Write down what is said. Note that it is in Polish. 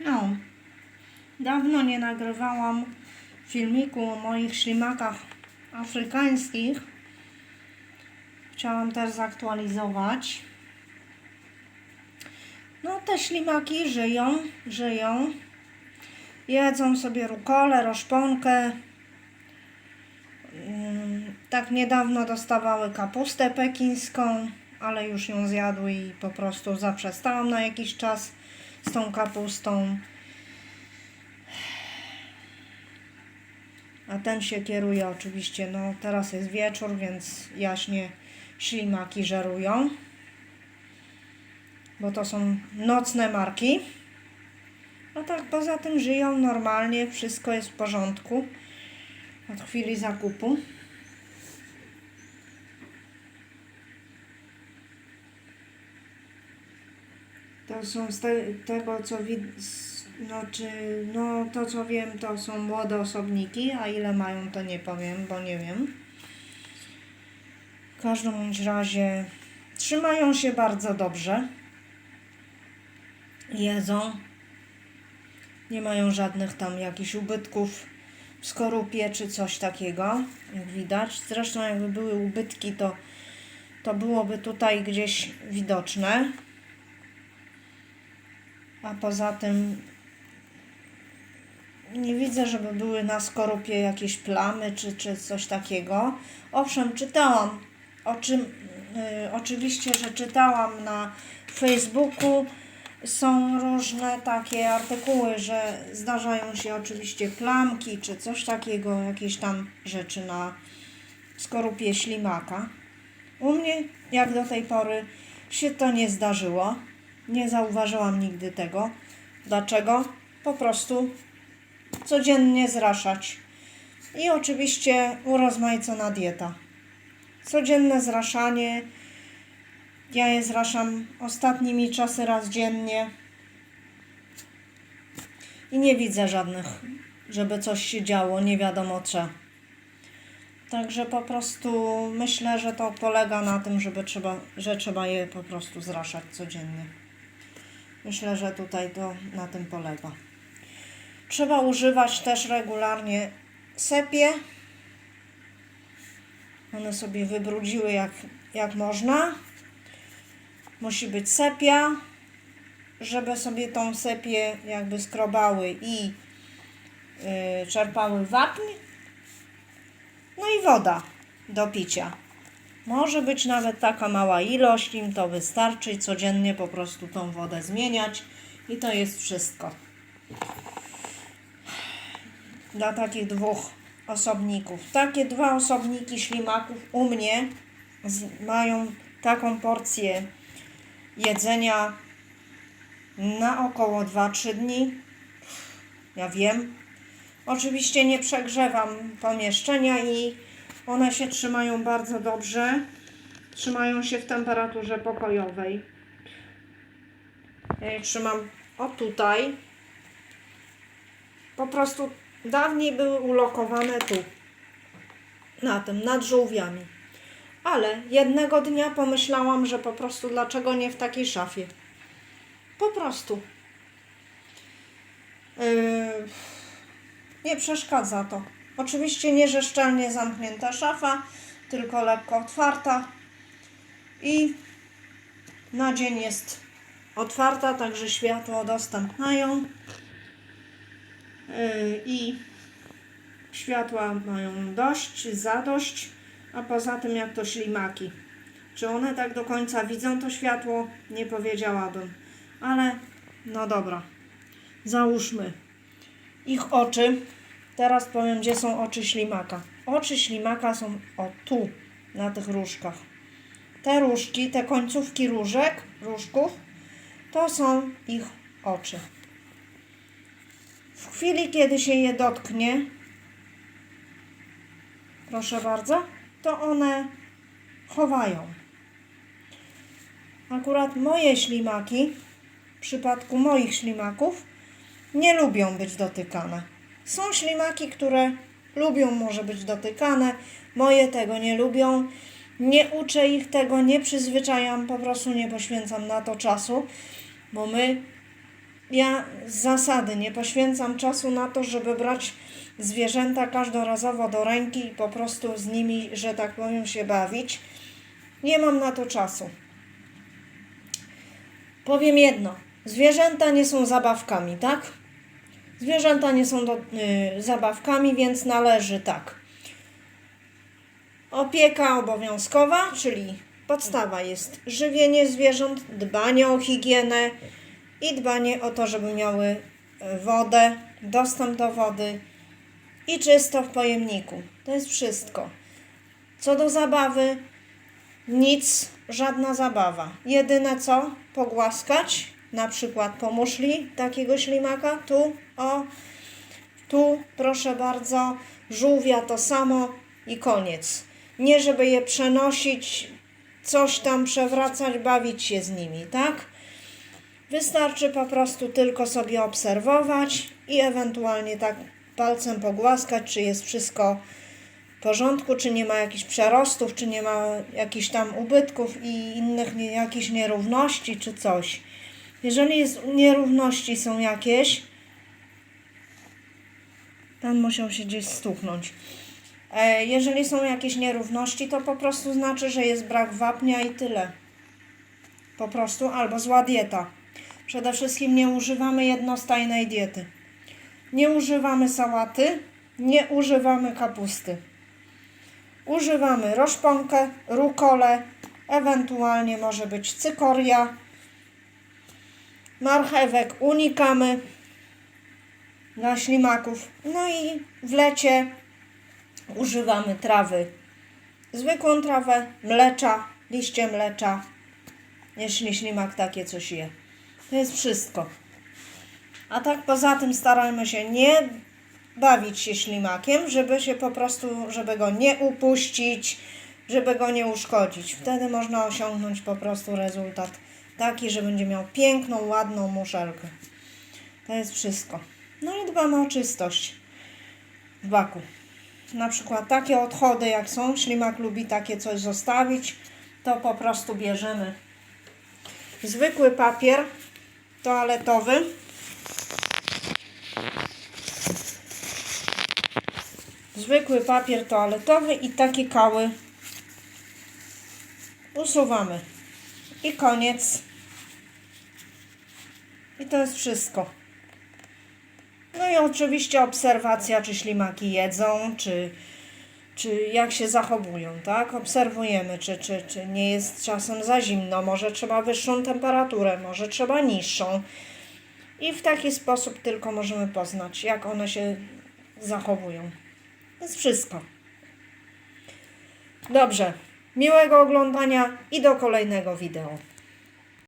No, dawno nie nagrywałam filmiku o moich ślimakach afrykańskich. Chciałam też zaktualizować. No, te ślimaki żyją, żyją. Jedzą sobie rukolę, roszponkę. Ym, Tak niedawno dostawały kapustę pekińską, ale już ją zjadły i po prostu zaprzestałam na jakiś czas z tą kapustą. A ten się kieruje oczywiście, no teraz jest wieczór, więc jaśnie ślimaki żerują. Bo to są nocne marki. A tak poza tym żyją normalnie, wszystko jest w porządku od chwili zakupu. Są z te, tego, co widzę, no, czy, no to co wiem, to są młode osobniki, a ile mają, to nie powiem, bo nie wiem. W każdym bądź razie trzymają się bardzo dobrze. Jedzą. Nie mają żadnych tam jakichś ubytków w skorupie czy coś takiego, jak widać. Zresztą jakby były ubytki, to, to byłoby tutaj gdzieś widoczne. A poza tym nie widzę, żeby były na skorupie jakieś plamy czy, czy coś takiego. Owszem, czytałam, o czym, y, oczywiście, że czytałam na Facebooku. Są różne takie artykuły, że zdarzają się oczywiście plamki czy coś takiego, jakieś tam rzeczy na skorupie ślimaka. U mnie, jak do tej pory, się to nie zdarzyło. Nie zauważyłam nigdy tego. Dlaczego? Po prostu codziennie zraszać. I oczywiście urozmaicona dieta. Codzienne zraszanie. Ja je zraszam ostatnimi czasy raz dziennie. I nie widzę żadnych, żeby coś się działo, nie wiadomo co. Także po prostu myślę, że to polega na tym, żeby trzeba, że trzeba je po prostu zraszać codziennie. Myślę, że tutaj to na tym polega. Trzeba używać też regularnie sepie. One sobie wybrudziły jak, jak można. Musi być sepia, żeby sobie tą sepię jakby skrobały i yy, czerpały wapń. No i woda do picia. Może być nawet taka mała ilość, im to wystarczy. Codziennie po prostu tą wodę zmieniać i to jest wszystko. Dla takich dwóch osobników. Takie dwa osobniki ślimaków u mnie mają taką porcję jedzenia na około 2-3 dni. Ja wiem. Oczywiście nie przegrzewam pomieszczenia i one się trzymają bardzo dobrze. Trzymają się w temperaturze pokojowej. Ja je trzymam o tutaj. Po prostu dawniej były ulokowane tu. Na tym, nad żółwiami. Ale jednego dnia pomyślałam, że po prostu dlaczego nie w takiej szafie. Po prostu. Yy, nie przeszkadza to. Oczywiście nie, że szczelnie zamknięta szafa, tylko lekko otwarta. I na dzień jest otwarta, także światło dostęp mają. Yy, I światła mają dość, zadość, a poza tym jak to ślimaki. Czy one tak do końca widzą to światło? Nie powiedziałabym. Ale no dobra. Załóżmy ich oczy. Teraz powiem, gdzie są oczy ślimaka. Oczy ślimaka są o tu, na tych różkach. Te różki, te końcówki różek, różków, to są ich oczy. W chwili, kiedy się je dotknie, proszę bardzo, to one chowają. Akurat moje ślimaki, w przypadku moich ślimaków, nie lubią być dotykane. Są ślimaki, które lubią może być dotykane, moje tego nie lubią. Nie uczę ich tego, nie przyzwyczajam, po prostu nie poświęcam na to czasu, bo my ja z zasady nie poświęcam czasu na to, żeby brać zwierzęta każdorazowo do ręki i po prostu z nimi, że tak powiem, się bawić. Nie mam na to czasu. Powiem jedno. Zwierzęta nie są zabawkami, tak? Zwierzęta nie są do, y, zabawkami, więc należy tak. Opieka obowiązkowa, czyli podstawa jest żywienie zwierząt, dbanie o higienę i dbanie o to, żeby miały y, wodę, dostęp do wody i czysto w pojemniku. To jest wszystko. Co do zabawy, nic, żadna zabawa. Jedyne co, pogłaskać, na przykład po muszli takiego ślimaka, tu, o, tu, proszę bardzo, żółwia to samo i koniec. Nie żeby je przenosić, coś tam przewracać, bawić się z nimi, tak? Wystarczy po prostu tylko sobie obserwować i ewentualnie tak palcem pogłaskać, czy jest wszystko w porządku, czy nie ma jakichś przerostów, czy nie ma jakichś tam ubytków i innych nie, jakichś nierówności, czy coś. Jeżeli jest nierówności są jakieś, ten musiał się gdzieś stuknąć. E, jeżeli są jakieś nierówności, to po prostu znaczy, że jest brak wapnia i tyle. Po prostu, albo zła dieta. Przede wszystkim nie używamy jednostajnej diety. Nie używamy sałaty, nie używamy kapusty. Używamy roszponkę, rukolę, ewentualnie może być cykoria. Marchewek unikamy dla ślimaków. No i w lecie używamy trawy. Zwykłą trawę, mlecza, liście mlecza, jeśli ślimak takie coś je. To jest wszystko. A tak poza tym starajmy się nie bawić się ślimakiem, żeby się po prostu, żeby go nie upuścić, żeby go nie uszkodzić. Wtedy można osiągnąć po prostu rezultat taki, że będzie miał piękną, ładną muszelkę. To jest wszystko. No i dbamy o czystość w baku. Na przykład takie odchody jak są, ślimak lubi takie coś zostawić, to po prostu bierzemy zwykły papier toaletowy. Zwykły papier toaletowy i takie kały usuwamy. I koniec. I to jest wszystko. No i oczywiście obserwacja, czy ślimaki jedzą, czy, czy jak się zachowują, tak? Obserwujemy, czy, czy, czy nie jest czasem za zimno, może trzeba wyższą temperaturę, może trzeba niższą. I w taki sposób tylko możemy poznać, jak one się zachowują. To jest wszystko. Dobrze. Miłego oglądania i do kolejnego wideo.